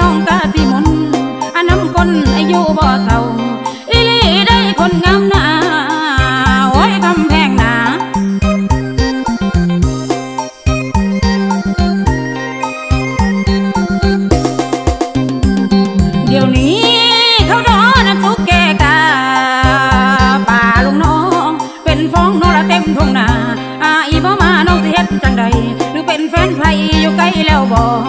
น้องกะสิมุนอันน้ำคนอายุบ่เศร้าอีลีได้คนงามหน้าไว้คำแพงหนาเดี๋ยวนี้เขาดอนันสุกแกกาป่าลุงน้อง เป็นฟ้องนอละเต็มทุ่งนาอาอีบ่มาน้องสิเฮ็ดจังใดหรือเป็นแฟนใครอยู่ใกล้แล้วบอก